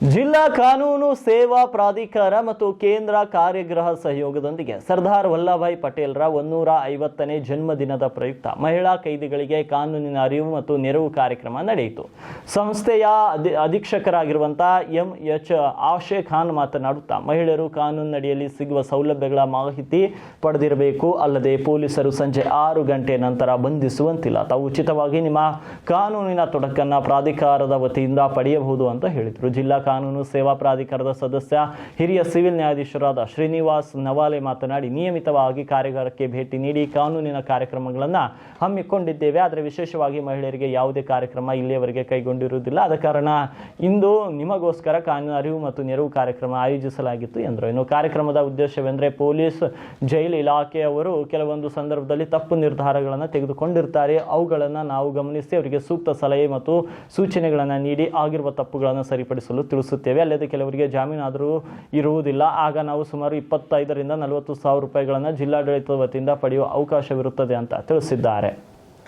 ಜಿಲ್ಲಾ ಕಾನೂನು ಸೇವಾ ಪ್ರಾಧಿಕಾರ ಮತ್ತು ಕೇಂದ್ರ ಕಾರ್ಯಗ್ರಹ ಸಹಯೋಗದೊಂದಿಗೆ ಸರ್ದಾರ್ ವಲ್ಲಭಾಯ್ ಪಟೇಲ್ರ ಒಂದೂರ ಐವತ್ತನೇ ಜನ್ಮದಿನದ ಪ್ರಯುಕ್ತ ಮಹಿಳಾ ಕೈದಿಗಳಿಗೆ ಕಾನೂನಿನ ಅರಿವು ಮತ್ತು ನೆರವು ಕಾರ್ಯಕ್ರಮ ನಡೆಯಿತು. ಸಂಸ್ಥೆಯ ಅಧಿ ಅಧೀಕ್ಷಕರಾಗಿರುವಂತಹ ಎಂ ಎಚ್ ಆಶೆ ಖಾನ್ ಮಾತನಾಡುತ್ತಾ, ಮಹಿಳೆಯರು ಕಾನೂನಿನಡಿಯಲ್ಲಿ ಸಿಗುವ ಸೌಲಭ್ಯಗಳ ಮಾಹಿತಿ ಪಡೆದಿರಬೇಕು, ಅಲ್ಲದೆ ಪೊಲೀಸರು ಸಂಜೆ ಆರು ಗಂಟೆ ನಂತರ ಬಂಧಿಸುವಂತಿಲ್ಲ. ತಾವು ಉಚಿತವಾಗಿ ನಿಮ್ಮ ಕಾನೂನಿನ ತೊಡಕನ್ನು ಪ್ರಾಧಿಕಾರದ ವತಿಯಿಂದ ಪಡೆಯಬಹುದು ಅಂತ ಹೇಳಿದರು. ಜಿಲ್ಲಾ ಕಾನೂನು ಸೇವಾ ಪ್ರಾಧಿಕಾರದ ಸದಸ್ಯ, ಹಿರಿಯ ಸಿವಿಲ್ ನ್ಯಾಯಾಧೀಶರಾದ ಶ್ರೀನಿವಾಸ್ ನವಾಲೆ ಮಾತನಾಡಿ, ನಿಯಮಿತವಾಗಿ ಕಾರ್ಯಾಗಾರಕ್ಕೆ ಭೇಟಿ ನೀಡಿ ಕಾನೂನಿನ ಕಾರ್ಯಕ್ರಮಗಳನ್ನು ಹಮ್ಮಿಕೊಂಡಿದ್ದೇವೆ. ಆದರೆ ವಿಶೇಷವಾಗಿ ಮಹಿಳೆಯರಿಗೆ ಯಾವುದೇ ಕಾರ್ಯಕ್ರಮ ಇಲ್ಲಿಯವರೆಗೆ ಕೈಗೊಂಡಿರುವುದಿಲ್ಲ. ಆದ ಕಾರಣ ಇಂದು ನಿಮಗೋಸ್ಕರ ಕಾನೂನು ಅರಿವು ಮತ್ತು ನೆರವು ಕಾರ್ಯಕ್ರಮ ಆಯೋಜಿಸಲಾಗಿತ್ತು ಎಂದರು. ಇನ್ನು ಕಾರ್ಯಕ್ರಮದ ಉದ್ದೇಶವೆಂದರೆ ಪೊಲೀಸ್, ಜೈಲು ಇಲಾಖೆಯವರು ಕೆಲವೊಂದು ಸಂದರ್ಭದಲ್ಲಿ ತಪ್ಪು ನಿರ್ಧಾರಗಳನ್ನು ತೆಗೆದುಕೊಂಡಿರ್ತಾರೆ. ಅವುಗಳನ್ನು ನಾವು ಗಮನಿಸಿ ಅವರಿಗೆ ಸೂಕ್ತ ಸಲಹೆ ಮತ್ತು ಸೂಚನೆಗಳನ್ನು ನೀಡಿ, ಆಗಿರುವ ತಪ್ಪುಗಳನ್ನು ಸರಿಪಡಿಸಲು ತಿಳಿಸುತ್ತೇವೆ. ಅಲ್ಲದೆ ಕೆಲವರಿಗೆ ಜಾಮೀನಾದರೂ ಇರುವುದಿಲ್ಲ. ಆಗ ನಾವು ಸುಮಾರು ಇಪ್ಪತ್ತೈದರಿಂದ ನಲವತ್ತು ಸಾವಿರ ರೂಪಾಯಿಗಳನ್ನು ಜಿಲ್ಲಾಡಳಿತದ ವತಿಯಿಂದ ಪಡೆಯುವ ಅವಕಾಶವಿರುತ್ತದೆ ಅಂತ ತಿಳಿಸಿದ್ದಾರೆ.